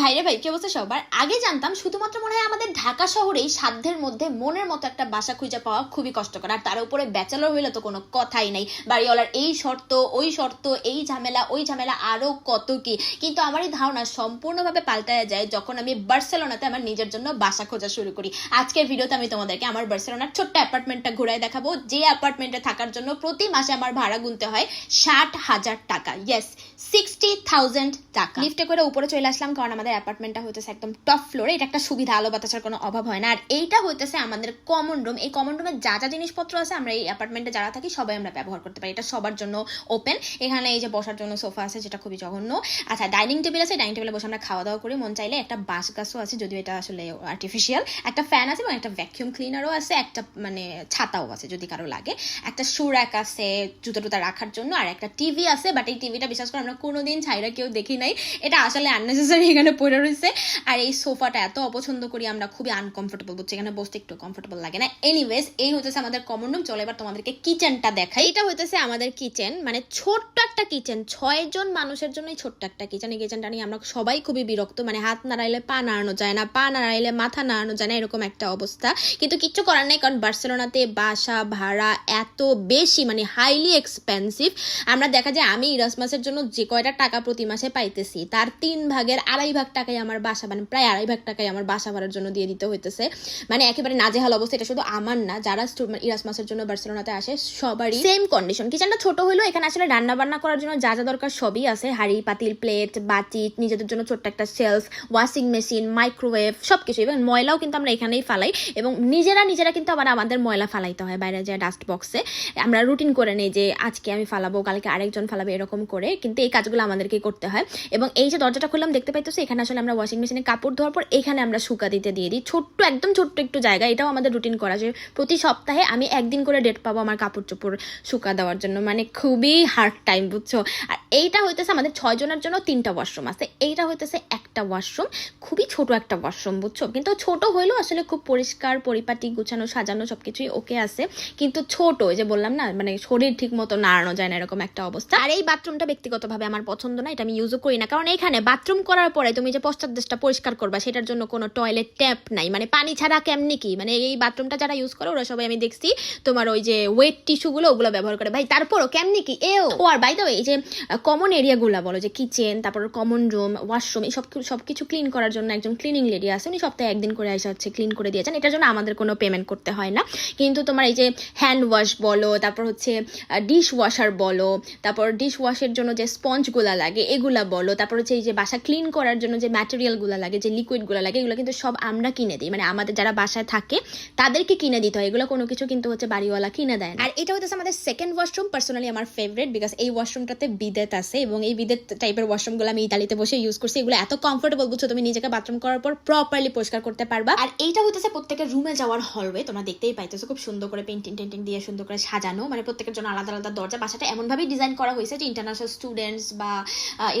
ভাইরে ভাই, কি অবস্থা সবার? আগে জানতাম শুধুমাত্র মনে হয় আমাদের ঢাকা শহরেই সাধ্যের মধ্যে মনের মতো একটা বাসা খুঁজে পাওয়া খুবই কষ্টকর। আর তার উপরে ব্যাচেলর হইলে তো কোনো কথাই নাই। বাড়িওয়ালার এই শর্ত, ওই শর্ত, এই ঝামেলা, ওই ঝামেলা আরও কত কি? কিন্তু আমার এই ধারণা সম্পূর্ণভাবে পাল্টায় যায় যখন আমি বার্সেলোনাতে আমার নিজের জন্য বাসা খোঁজা শুরু করি। আজকের ভিডিওতে আমি তোমাদেরকে আমার বার্সেলোনার ছোট্ট অ্যাপার্টমেন্টটা ঘুরায় দেখাবো। যে অ্যাপার্টমেন্টে থাকার জন্য প্রতি মাসে আমার ভাড়া গুনতে হয় ষাট হাজার টাকা। ইয়েস সিক্সটি থাউজেন্ড টাকা। লিফটে করে উপরে চলে আসলাম, কারণ আমাদের অ্যাপার্টমেন্টটা হইতেছে একদম টপ ফ্লোরে এটা একটা সুবিধা, আলো বাতাসের কোনো অভাব হয় না। আর এইটা হইতেছে আমাদের কমন রুম এই কমন রুমে যা যা জিনিসপত্র আছে আমরা এই অ্যাপার্টমেন্টে যারা থাকি, সবাই আমরা ব্যবহার করতে পারি। এটা সবার জন্য ওপেন এখানে এই যে বসার জন্য সোফা আছে, যেটা খুবই জঘন্য। আচ্ছা ডাইনিং টেবিল আছে ডাইনিং টেবিলে বসে আমরা খাওয়া দাওয়া করি। মন চাইলে একটা বাঁশ গাছও আছে, যদিও এটা আসলে আর্টিফিশিয়াল একটা ফ্যান আছে, এবং একটা ভ্যাকিউম ক্লিনারও আছে, একটা মানে ছাতাও আছে, যদি কারও লাগে। একটা শু র্যাক আছে, জুতো টুতা রাখার জন্য, আর একটা টিভি আছে বাট এই টিভিটা বিশ্বাস করে, আমরা কোনোদিন ছাইরা কেউ দেখি নাই। এটা আসলে আননেসেসারি এখানে পড়ে রয়েছে। আর এই সোফাটা এত অপছন্দ করি আমরা, খুবই আনকমফোর্টেবল বুঝছি, এখানে বসতে একটু কমফোর্টেবল লাগে না। এনিওয়েজ এই হতেছে আমাদের কমন রুম চলো এবার তোমাদেরকে কিচেনটা দেখাই। এটা হইতেছে আমাদের কিচেন মানে ছোট্ট একটা কিচেন ছয় জন মানুষের জন্যই ছোট্ট একটা কিচেন এই কিচেনটা নিয়ে আমরা সবাই খুবই বিরক্ত মানে হাত নাড়াইলে পা নাড়ানো যায় না, পা নাড়াইলে মাথা নাড়ানো যায় না, এরকম একটা অবস্থা। কিন্তু কিচ্ছু করার নেই, কারণ বার্সেলোনাতে বাসা ভাড়া এত বেশি মানে হাইলি এক্সপেন্সিভ আমরা দেখা যায়, আমি ইরাসমাসের জন্য যে কয়টা টাকা প্রতি মাসে পাইতেছি, তার তিন ভাগের আড়াই ভাগ টাকাই আমার বাসা মানে প্রায় আড়াই ভাগ টাকাই আমার বাসা ভাড়ার জন্য দিয়ে দিতে হইতেছে। মানে একেবারে নাজেহাল অবস্থা, এটা শুধু আমার না, যারা ইরাসমাসের জন্য বার্সেলোনাতে আসে, সবারই সেম কন্ডিশন কিচেনটা ছোট হলেও এখানে আসলে রান্না বান্না করার জন্য যা যা দরকার সবই আছে। হাঁড়ি, পাতিল প্লেট বাটি, নিজেদের জন্য ছোট্ট একটা শেলফ ওয়াশিং মেশিন মাইক্রোওয়েভ সব কিছু এবং ময়লাও কিন্তু আমরা এখানেই ফালাই এবং নিজেরা নিজেরা কিন্তু আবার আমাদের ময়লা ফালাইতে হয় বাইরে যায় ডাস্ট বক্সে আমরা রুটিন করে নেই যে আজকে আমি ফালাবো, কালকে আরেকজন ফালাবে এরকম করে, কিন্তু এই কাজগুলো আমাদেরকে করতে হয়। এবং এই যে দরজাটা খুললাম, দেখতে পাইতেছি এখানে আসলে আমরা ওয়াশিং মেশিনে কাপড় ধোয়ার পর এখানে আমরা শুকা দিতে দিয়ে দিই। ছোট্ট, একদম ছোট্ট একটু জায়গা, এটাও আমাদের রুটিন করা যায়। প্রতি সপ্তাহে আমি একদিন করে ডেট পাবো আমার কাপড় চোপড় শুকা দেওয়ার জন্য। মানে খুবই হার্ড টাইম বুঝছ? আর এইটা হইতেছে আমাদের ছয় জনের জন্য তিনটা ওয়াশরুম আছে। এইটা হইতেছে একটা ওয়াশরুম খুবই ছোট একটা ওয়াশরুম বুঝছ? কিন্তু ছোট হইলেও আসলে খুব পরিষ্কার, পরিপাটি, গুছানো, সাজানো সব কিছুই ওকে আছে। কিন্তু ছোট যে বললাম না মানে শরীর ঠিক মতো নাড়ানো যায় না, এরকম একটা অবস্থা। আর এই বাথরুমটা ব্যক্তিগতভাবে আমার পছন্দ না, এটা আমি ইউজও করি না। কারণ এখানে বাথরুম করার পরে তুমি যে পশ্চাৎ দেশটা পরিষ্কার করবা, সেটার জন্য কোনো টয়লেট ট্যাপ নাই। মানে পানি ছাড়া কেমনি কি? মানে এই বাথরুমটা যারা ইউজ করে, ওরা সবাই আমি দেখছি, তোমার ওই যে ওয়েট টিস্যুগুলো ওগুলো ব্যবহার করে। ভাই, তারপরও কেমনি কি? এও! ও, আর বাই এই যে কমন এরিয়াগুলো বলো, যে কিচেন তারপর কমন রুম ওয়াশরুম এই সব সব কিছু ক্লিন করার জন্য একজন ক্লিনিং লেডি আছে, উনি সপ্তাহে একদিন করে এসে হচ্ছে ক্লিন করে দিয়েছেন। এটার জন্য আমাদের কোনো পেমেন্ট করতে হয় না। কিন্তু তোমার এই যে হ্যান্ড ওয়াশ বলো, তারপর হচ্ছে ডিশ ওয়াশার বলো, তারপর ডিশ ওয়াশের জন্য যে স্পঞ্জগুলো লাগে, এগুলা বলো, তারপর হচ্ছে এই যে বাসা ক্লিন করার জন্য যে ম্যাটেরিয়ালগুলো লাগে, যে লিকুইডগুলো লাগে, এগুলো কিন্তু সব আমরা কিনে দিই। মানে আমাদের যারা বাসায় থাকে, তাদেরকে কিনে দিতে হয়। এগুলো কোনো কিছু কিন্তু হচ্ছে বাড়িওয়ালা কিনে দেয় আর এটা হচ্ছে আমাদের সেকেন্ড ওয়াশরুম পার্সোনালি আমার ফেভারিট বিকজ এই ওয়াশরুমটাতে বিদেত আছে এবং এই বিদেত টাইপের ওয়াশরুমগুলো আমি ইতালিতে বসে ইউজ করছি, এগুলো এত কমফোর্টেবল বুঝছ তুমি নিজেকে বাথরুম করার পর প্রপারলি পরিষ্কার করতে পারবা। আর এইটা হইতেছে প্রত্যেকের রুমে যাওয়ার হলওয়ে তোমরা দেখতেই পাইতেছো খুব সুন্দর করে পেন্টিং টেন্টিং দিয়ে সুন্দর করে সাজানো মানে প্রত্যেকের জন্য আলাদা আলাদা দরজা, বাসাটা এমনভাবেই ডিজাইন করা হয়েছে যে ইন্টারন্যাশনাল স্টুডেন্টস বা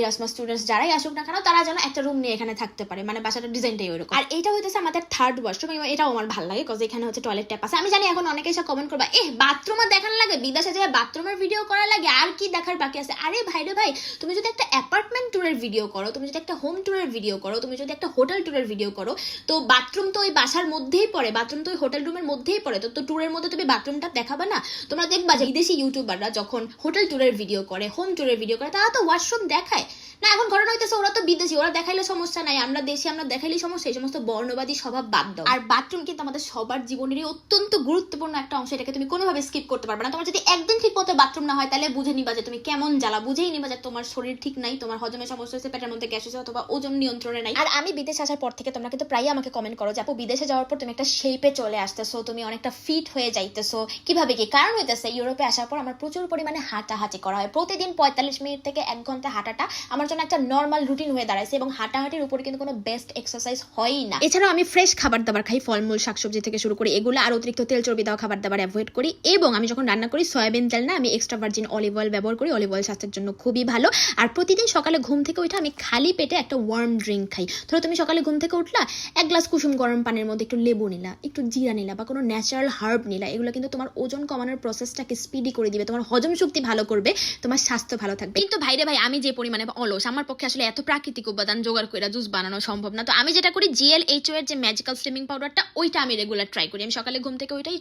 ইরাসমাস স্টুডেন্টস যারাই আসুক না কেন, তারা যেন একটা রুম নিয়ে এখানে থাকতে পারে মানে বাসাটার ডিজাইনটাই ওইরকম। আর এইটা হইতেছে আমাদের থার্ড ওয়াশরুম এবং এটাও আমার ভালো লাগে কজ এখানে হচ্ছে টয়লেট ট্যাপ আছে। আমি জানি এখন অনেকে এসে কমেন্ট করবা এ বাথরুমে দেখানো লাগে, বিদেশে যে বাথরুমের ভিডিও করা লাগে, আর কি দেখার বাকি আছে? আরে ভাই রে ভাই, তুমি যদি একটা অ্যাপার্টমেন্ট ট্যুরের ভিডিও করো, তুমি যদি একটা হোম ট্যুরের ভিডিও করো, তুমি যদি একটা হোটেল ট্যুরের ভিডিও করো, তো বাথরুম তো ওই বাসার মধ্যেই পড়ে বাথরুম তো ওই হোটেল রুমের মধ্যেই পড়ে, তো তো ট্যুরের মধ্যে তুমি বাথরুমটা দেখাবে না? তোমরা দেখবা যে বিদেশি ইউটিউবাররা যখন হোটেল ট্যুরের ভিডিও করে হোম ট্যুরের ভিডিও করে, তারা তো ওয়াশরুম দেখায়। না এখন ঘটনা হইতেছে ওরা তো বিদেশি ওরা দেখাইলে সমস্যা নাই। আমরা দেশি আমরা দেখাইলেই সমস্যা এই সমস্ত বর্ণবাদী স্বভাব বাদ দাও। আর বাথরুম কিন্তু আমাদের সবার জীবনেরই অত্যন্ত গুরুত্বপূর্ণ একটা অংশ এটাকে তুমি কোনোভাবে স্কিপ করতে পারবে না। তোমার যদি একদিন ঠিক মতো বাথরুম না হয় তাহলে বুঝে নিবা যে তুমি কেমন জ্বালা। বুঝেই নিবা যে তোমার শরীর ঠিক নাই তোমার হজমের সমস্যা হচ্ছে পেটের মধ্যে গ্যাস হচ্ছে অথবা ওজন নিয়ন্ত্রণে নাই। আর আমি বিদেশে আসার পর থেকে তোমরা কিন্তু প্রায় আমাকে কমেন্ট করো যে আপু বিদেশে যাওয়ার পর তুমি একটা শেপে চলে আসতেছো তুমি অনেকটা ফিট হয়ে যাইতেছো। কীভাবে কি? কারণ হইতেছে ইউরোপে আসার পর আমার প্রচুর পরিমাণে হাঁটাহাঁটি করা হয়। প্রতিদিন পঁয়তাল্লিশ মিনিট থেকে এক ঘণ্টা হাঁটাটা আমার জন্য একটা নর্মাল রুটিন হয়ে দাঁড়াইছে এবং হাঁটাহাঁটির উপরে কিন্তু কোনো বেস্ট এক্সারসাইজ হয়ই না। এছাড়াও আমি ফ্রেশ খাবার দাবার খাই, ফলমূল, শাকসবজি থেকে শুরু করি এগুলো, আর অতিরিক্ত তেল চর্বি দেওয়া খাবার দাবার অ্যাভয়েড করি এবং আমি যখন রান্না করি সয়াবিন তেল না, আমি এক্সট্রা ভার্জিন অলিভ অয়েল ব্যবহার করি অলিভ অয়েল স্বাস্থ্যের জন্য খুবই ভালো। আর প্রতিদিন সকালে ঘুম থেকে উঠে আমি খালি পেটে একটা ওয়ার্ম ড্রিঙ্ক খাই। ধরো তুমি সকালে ঘুম থেকে উঠলা, এক গ্লাস কুসুম গরম পানির মধ্যে একটু লেবু নিলা, একটু জিরা নিলা বা কোনো ন্যাচারাল হার্ব নিলা, এগুলো কিন্তু তোমার ওজন কমানোর প্রসেসটাকে স্পিডি করে দিবে, তোমার হজম শক্তি ভালো করবে, তোমার স্বাস্থ্য ভালো থাকবে। কিন্তু ভাইরে ভাই, আমি যে পরিমাণে অলস আলস আমার পক্ষে আসলে এত প্রাকৃতিক উপাদান জোগাড় করে জুস বানানো সম্ভব না। তো আমি যেটা করি জিএল এইচ এর যে ম্যাজিক্যাল স্লিমিং পাউডারটা ওইটা আমি রেগুলার ট্রাই করি। আমি সকালে ঘুম থেকে ওইটাই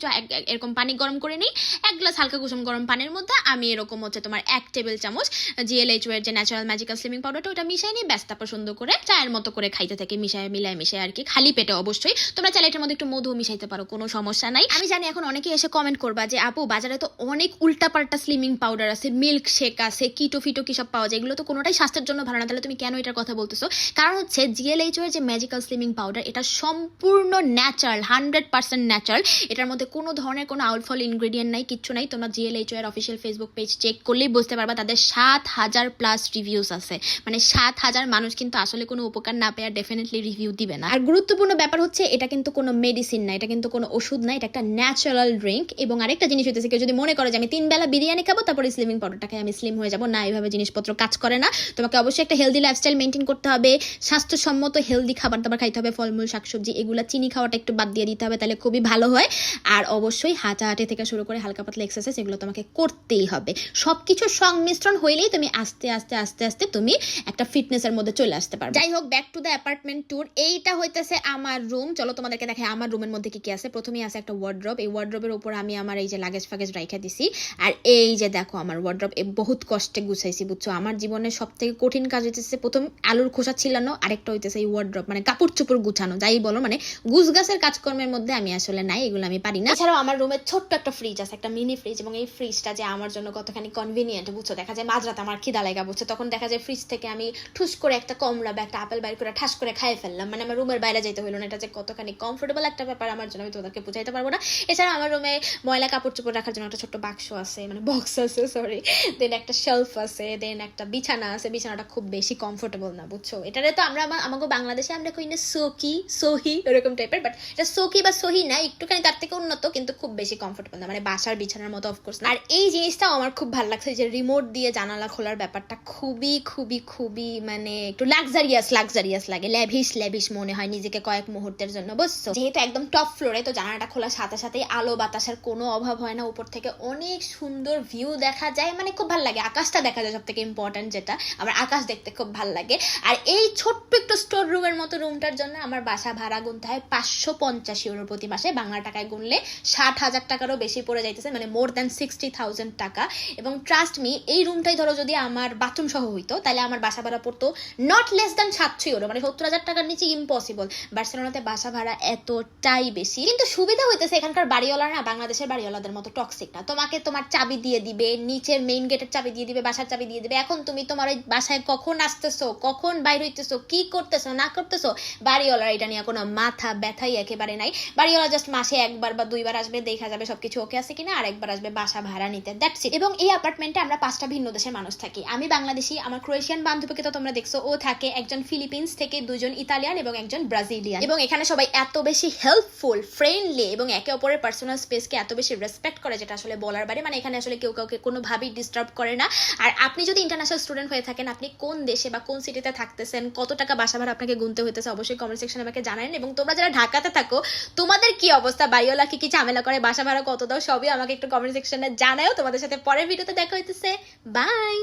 এরকম পানি গরম করে নিই। এক গ্লাস হালকা কুসুম গরম পানির মধ্যে আমি এরকম হচ্ছে তোমার এক টেবিল চামচ জিএল এইচ এর যে ন্যাচারাল ম্যাজিক্যাল স্লিমিং পাউডারটা ওটা মিশাই নিই। ব্যাস, তারপর সুন্দর করে চায়ের মতো করে খাইতে থাকি, মিশায়, মিলায় মিশায় আর কি। খালি পেটে অবশ্যই। তোমরা চাইলে এটার মধ্যে একটু মধু মিশাইতে পারো, কোনো সমস্যা নাই। আমি জানি এখন অনেকেই এসে কমেন্ট করবা যে, আপু, বাজারে তো অনেক উল্টাপাল্টা স্লিমিং পাউডার আছে মিল্ক শেক আছে কিটো ফিটো কি সব পাওয়া যায়? এগুলো তো কোনোটাই স্বাস্থ্যের জন্য ভালো না, তাহলে তুমি কেন এটার কথা বলতেছো? কারণ হচ্ছে জিএলএইচ এর যে ম্যাজিক্যাল স্লিমিং পাউডার এটা সম্পূর্ণ ন্যাচারাল হান্ড্রেড পার্সেন্ট ন্যাচারাল এটার মধ্যে কোনো ধরনের কোনো আউটফল ইনগ্রেডিয়েন্ট নাই, কিচ্ছু নাই। তোমরা জিএলএইচ এর অফিসিয়াল ফেসবুক পেজ চেক করলেই বুঝতে পারবা তাদের সাত হাজার প্লাস রিভিউস আছে। মানে সাত হাজার মানুষ কিন্তু আসলে কোনো উপকার না পেয়ে আর ডেফিনেটলি রিভিউ দিবে না। আর গুরুত্বপূর্ণ ব্যাপার হচ্ছে, এটা কিন্তু কোনো মেডিসিন না, এটা কিন্তু কোনো ওষুধ না, এটা একটা ন্যাচারাল ড্রিঙ্ক এবং আরেকটা জিনিস হইতেছে, কেউ যদি মনে করে যে আমি তিন বেলা বিরিয়ানি খাব, তারপরে স্লিমিং পাউডারটা খাই আমি স্লিম হয়ে যাব, না, এইভাবে জিনিসপত্র কাজ করে না। তোমাকে অবশ্যই একটা হেলদি লাইফস্টাইল মেনটেন করতে হবে। স্বাস্থ্যসম্মত হেলদি খাবার দাবার খাইতে হবে, ফলমূল, শাকসবজি, এগুলো চিনি খাওয়াটা একটু বাদ দিয়ে দিতে হবে, তাহলে খুবই ভালো হয়। আর অবশ্যই হাঁটাহাঁটি থেকে শুরু করে হালকা পাতলা এক্সারসাইজ এগুলো তোমাকে করতেই হবে। সব কিছুর সংমিশ্রণ হইলেই তুমি আস্তে আস্তে আস্তে আস্তে তুমি একটা ফিটনেসের মধ্যে চলে আসতে পারবে। যাই হোক back to the apartment tour এইটা হইতেছে আমার রুম চলো তোমাদেরকে দেখাই আমার রুমের মধ্যে কি কি আছে। প্রথমেই আছে একটা ওয়ার্ড্রপ এই ওয়ার্ড্রপের উপর আমি আমার এই যে লাগেজ ফাগেজ রাইখা দিছি। আর এই যে দেখো আমার ওয়ার্ড্রপ বহুত কষ্টে গুছাইছি, বুঝছ? আমার জীবনে সব থেকে কঠিন কাজ হইতেছে। প্রথম আলুর খোসা ছিলানো, আরেকটা হইতেছে এই ওয়ার্ড্রপ মানে কাপড় চোপড় গুছানো, যাই বলো মানে গুছ গাছের কাজকর্মের মধ্যে আমি আসলে নাই, এগুলো আমি পারি না। এছাড়াও আমার রুমে ছোট্ট একটা ফ্রিজ আছে, একটা মিনি ফ্রিজ এবং এই ফ্রিজটা যে আমার জন্য কতখানি কনভিনিয়েন্ট বুঝছ? দেখা যায় মাঝরাতে আমার খিদা লাগা, বুঝছ? তখন দেখা যায় ফ্রিজ থেকে আমি ঠুস করে একটা কমলা বা একটা আপেল বাইর করে ঠাস করে খাইয়ে ফেললাম। মানে আমার রুমের বাইরে যাইতে হলো না, এটা যে কতখানি কমফোর্টেবল একটা ব্যাপার, আমার জন্য আমি তোমাদেরকে বুঝাইতে পারব না। এছাড়া আমার রুমে ময়লা কাপড় চোপড় রাখার জন্য একটা ছোট্ট বাক্স আছে মানে বক্স আছে সরি দেন একটা শেলফ আছে দেন একটা বিছানা আছে বিছানাটা খুব বেশি কমফোর্টেবল না, বুঝছ? এটারে তো আমরা আমা- আমাকে বাংলাদেশে আমরা কই না সোকি সহি এরকম টাইপের বাট এটা সোকি বা সহি না, একটুখানি তার থেকে উন্নত, কিন্তু খুব বেশি কমফোর্টেবল না মানে বাসার বিছানার মতো অফকোর্স আর এই জিনিসটাও আমার খুব ভালো লাগছে যে রিমোট দিয়ে জানালা খোলার ব্যাপারটা খুবই খুবই খুবই মানে একটু লাক্সারিয়াস লাক্সারিয়াস লাগে ল্যাভিশ ল্যাভিশ মনে হয় নিজেকে কয়েক মুহূর্তের জন্য, বুঝছ? যেহেতু একদম টপ ফ্লোরে তো জানালাটা খোলার সাথে সাথেই আলো বাতাসের কোনো অভাব হয় না, উপর থেকে অনেক সুন্দর ভিউ দেখা যায় মানে খুব ভালো লাগে, আকাশটা দেখা যায় সব থেকে ইম্পর্টেন্ট যেটা আমার আকাশ দেখতে খুব ভালো লাগে। আর এই ছোট্ট একটু স্টোর রুমের মতো রুমটার জন্য আমার বাসা ভাড়া গুনতে হয় পাঁচশো পঞ্চাশ ইউরো প্রতি মাসে। বাংলা টাকায় গুনলে ষাট হাজার টাকারও বেশি পড়ে যাইতেছে মানে মোর দ্যান সিক্সটি থাউজেন্ড টাকা। এবং ট্রাস্ট মি এই রুমটাই ধরো যদি আমার বাথরুম সহ হইতো, তাহলে আমার বাসা ভাড়া পড়তো নট লেস দ্যান সাতশো ইউরো মানে সত্তর হাজার টাকার নিচে ইম্পসিবল বার্সেলোনাতে বাসা ভাড়া এতটাই বেশি। কিন্তু সুবিধা হইতেছে, এখানকার বাড়িওয়ালা না, বাংলাদেশের বাড়িওয়ালাদের মতো টক্সিক না। তোমাকে তোমার চাবি দিয়ে দিবে নিচের মেইন গেটের চাবি দিয়ে দিবে, বাসার চাবি দিয়ে দিবে। এখন তুমি তোমার ওই বাসায় কখন আসতেছো? কখন বাইর হইতেছো? কি করতেছো? না করতেছো? বাড়িওয়ালার এটা নিয়ে কোনো মাথা ব্যথাই একেবারে নাই। বাড়িওয়ালা জাস্ট মাসে একবার বা দুইবার আসবে, দেখা যাবে সবকিছু ওকে আছে কিনা আর একবার আসবে বাসা ভাড়া নিতে। দ্যাটস ইট এবং এই অ্যাপার্টমেন্টে আমরা পাঁচটা ভিন্ন দেশের মানুষ থাকি। আমি বাংলাদেশি, আমার ক্রোয়েশিয়ান বান্ধবীকে তো তোমরা দেখছ, ও থাকে একজন ফিলিপিন্স থেকে দুজন ইতালিয়ান এবং একজন ব্রাজিলিয়ান এবং এখানে সবাই এত বেশি হেল্পফুল ফ্রেন্ডলি এবং একে অপরের পার্সোনাল স্পেসকে এত বেশি রেসপেক্ট করে, যেটা আসলে বলার বাইরে। মানে এখানে আসলে কেউ কাউকে কোনোভাবেই ডিস্টার্ব করে না। আর আপনি যদি ইন্টারন্যাশনাল স্টুডেন্ট হয়ে থাকেন আপনি কোন দেশে বা কোন সিটিতে থাকতেছেন, কত টাকা বাসা ভাড়া আপনাকে গুনতে হইতেছে, অবশ্যই কমেন্ট সেকশনে আমাকে জানান এবং তোমরা যারা ঢাকাতে থাকো, তোমাদের কি অবস্থা? বাড়িওয়ালা কি কি ঝামেলা করে? বাসা ভাড়া কত দাও? সবই আমাকে একটু কমেন্ট সেকশনে জানাও তোমাদের সাথে পরের ভিডিওতে দেখা হইতেছে। বাই